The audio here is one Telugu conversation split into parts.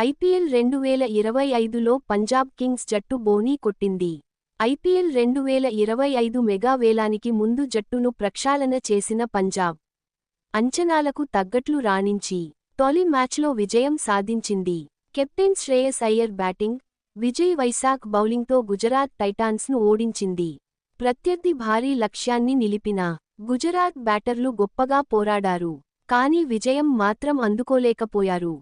ఐపీఎల్ రెండు వేల ఇరవై ఐదులో పంజాబ్ కింగ్స్ జట్టు బోనీ కొట్టింది. ఐపీఎల్ రెండు వేల ఇరవై ఐదు మెగా వేలానికి ముందు జట్టును ప్రక్షాళన చేసిన పంజాబ్ అంచనాలకు తగ్గట్లు రాణించి తొలి మ్యాచ్లో విజయం సాధించింది. కెప్టెన్ శ్రేయస్ అయ్యర్ బ్యాటింగ్ విజయ్ వైశాఖ్ బౌలింగ్తో గుజరాత్ టైటాన్స్ను ఓడించింది. ప్రత్యర్థి భారీ లక్ష్యాన్ని నిలిపిన గుజరాత్ బ్యాటర్లు గొప్పగా పోరాడారు. కానీ విజయం మాత్రం అందుకోలేకపోయారు.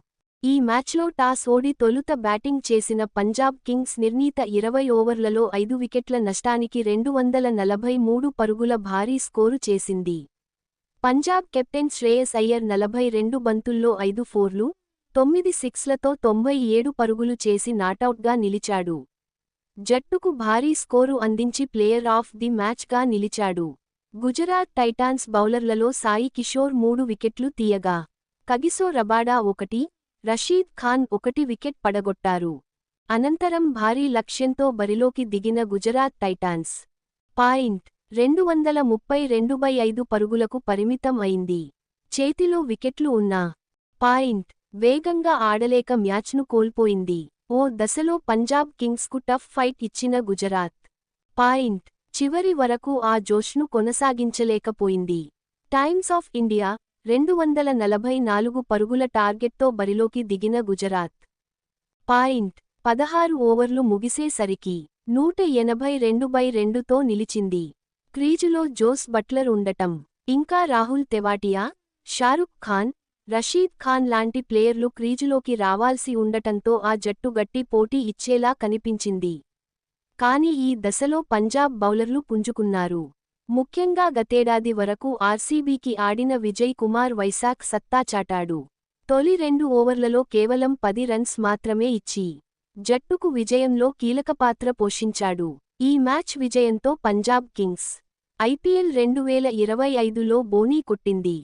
ఈ మ్యాచ్లో టాస్ ఓడి తొలుత బ్యాటింగ్ చేసిన పంజాబ్ కింగ్స్ నిర్ణీత ఇరవై ఓవర్లలో ఐదు వికెట్ల నష్టానికి రెండు వందల నలభై మూడు పరుగుల భారీ స్కోరు చేసింది. పంజాబ్ కెప్టెన్ శ్రేయస్ అయ్యర్ నలభై రెండు బంతుల్లో ఐదు ఫోర్లు తొమ్మిది సిక్స్లతో తొంభై ఏడు పరుగులు చేసి నాటౌట్గా నిలిచాడు. జట్టుకు భారీ స్కోరు అందించి ప్లేయర్ ఆఫ్ ది మ్యాచ్గా నిలిచాడు. గుజరాత్ టైటాన్స్ బౌలర్లలో సాయి కిషోర్ మూడు వికెట్లు తీయగా. కగిసో రబాడా ఒకటి రషీద్ ఖాన్ ఒకటి వికెట్ పడగొట్టారు. అనంతరం భారీ లక్ష్యంతో బరిలోకి దిగిన గుజరాత్ టైటాన్స్. పాయింట్ రెండు వందల ముప్పై రెండు బై ఐదు పరుగులకు పరిమితం అయింది. చేతిలో వికెట్లు ఉన్నా పాయింట్ వేగంగా ఆడలేక మ్యాచ్ను కోల్పోయింది. ఓ దశలో పంజాబ్ కింగ్స్కు టఫ్ ఫైట్ ఇచ్చిన గుజరాత్. పాయింట్ చివరి వరకు ఆ జోష్ను కొనసాగించలేకపోయింది. టైమ్స్ ఆఫ్ ఇండియా రెండు వందల నలభై నాలుగు పరుగుల టార్గెట్తో బరిలోకి దిగిన గుజరాత్. పాయింట్ పదహారు ఓవర్లు ముగిసేసరికి నూట ఎనభై రెండు బై రెండుతో నిలిచింది. క్రీజులో జోస్ బట్లర్ ఉండటం. ఇంకా రాహుల్ తెవాటియా షారుఖ్ ఖాన్ రషీద్ ఖాన్ లాంటి ప్లేయర్లు క్రీజులోకి రావాల్సి ఉండటంతో ఆ జట్టు గట్టి పోటీ ఇచ్చేలా కనిపించింది. కాని ఈ దశలో పంజాబ్ బౌలర్లు పుంజుకున్నారు. ముఖ్యంగా గతేడాది వరకు ఆర్సీబీకి ఆడిన విజయ్ కుమార్ వైశాఖ్ సత్తా చాటాడు. తొలి రెండు ఓవర్లలో కేవలం పది రన్స్ మాత్రమే ఇచ్చి జట్టుకు విజయంలో కీలకపాత్ర పోషించాడు. ఈ మ్యాచ్ విజయంతో పంజాబ్ కింగ్స్ ఐపీఎల్ రెండు వేల ఇరవై ఐదులో బోనీ కొట్టింది.